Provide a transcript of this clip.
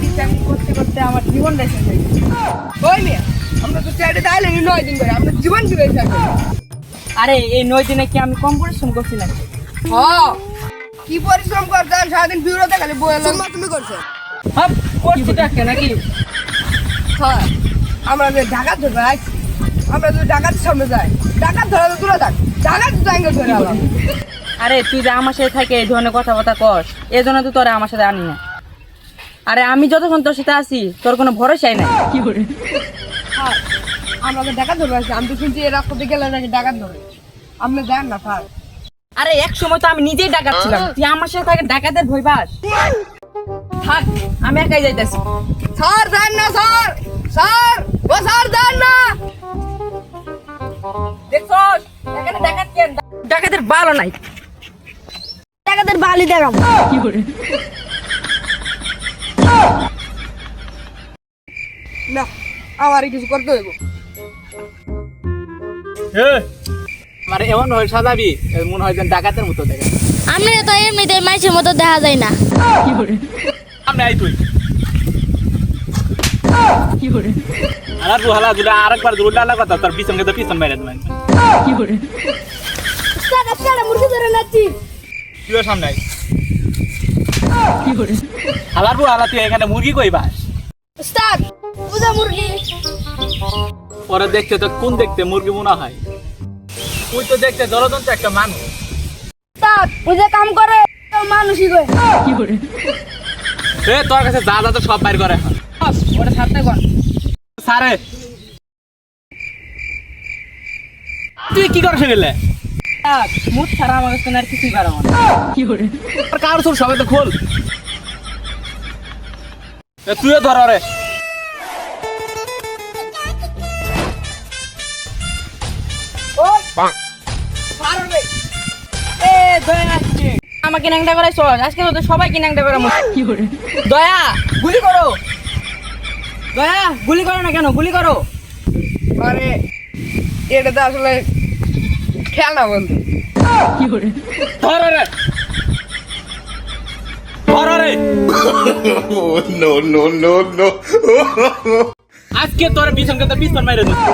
চাকরি চাকরি করতে করতে আমার হয়ে ওই মেয়ে? আমরা তো চাকরি তাইলে নয় দিন করে আমরা জীবন হয়ে আরে এই নয় দিনে কি আমি কম পরিশ্রম করছি হ্যাঁ কি পরিশ্রম করছেন সারাদিন বিউরোতে খালি বয়ে লোক তুমি করছেন হপ করছি টাকা নাকি? হ্যাঁ আমরা যে ঢাকা ধরবে আমরা যদি ঢাকার সামনে যাই ঢাকা ধরা তো দূরে থাক জায়গা ধরে আরে তুই যে আমার সাথে থাকে এই ধরনের কথাবার্তা কস এই জন্য তো তোরা আমার সাথে আনি না। আরে আমি যতক্ষণ তোর সাথে আছি তোর কোনো ভরসাই নাই। কি করে? হ্যাঁ আমরা ধরবে আমি তো শুনছি রাস্তাতে গেলে নাকি ঢাকা ধরে। আপনি না স্যার আরে এক সময় তো আমি নিজেই ডাকাচ্ছিলাম তুই আমার সাথে থাকে ডাকাতের ভয় পাস। থাক আমি একাই যাইতেছি। স্যার দেন না স্যার। স্যার ও স্যার দেন না। দেখছস এখানে ডাকাত কেন ডাকাতের ভালো নাই। টাকাদের বালি দেখাম কি করে? না আমারই কিছু করতে হইব। মানে এমন হয় সাজাবি মনে হয় যেন ডাকাতের মতো দেখে। আমি তো এমনিতে মাইসের মতো দেখা যায় না। কি সামনে আই তুই। কি আর আর হালা দুলা আরেকবার দুলা লাগা কথা তোর পিছন তো পিছন বাইরে দেবেন। কি করে? টাকা টাকা মুরগি ধরে তুইও সামনে আই কি হালার বউ হালা তুই এখানে মুরগি কই বাস? উস্তাদ বুঝা মুরগি। পরে দেখতে তো কোন দেখতে মুরগি মনে হয়? তুই তো দেখতে জলদন্ত একটা মানুষ। উস্তাদ বুঝে কাম করে মানুষই কয়। কি করে এ তোর কাছে যা যা তো সব বাইর করে এখন। ওটা সাথে কর। সারে তুই কি করছ গেলে মুখ ছাড়া আমার কাছে আর কিছুই পারো না। কি করে? তোর কার সুর সবাই তো খোল? এ, তুইও ধর রে। এ দয়া আমাকে ন্যাংটা করে চল। আজকে তো সবাইকে ন্যাংটা করে কি করে? দয়া গুলি করো। দয়া গুলি করো না কেন? গুলি করো। এটা তো আসলে খেলনা বন্ধু। কি করে ধর রে। ধর রে। No, no, no, no. আজকে তোর পিছন কথা পিছন মাইরে দিচ্ছি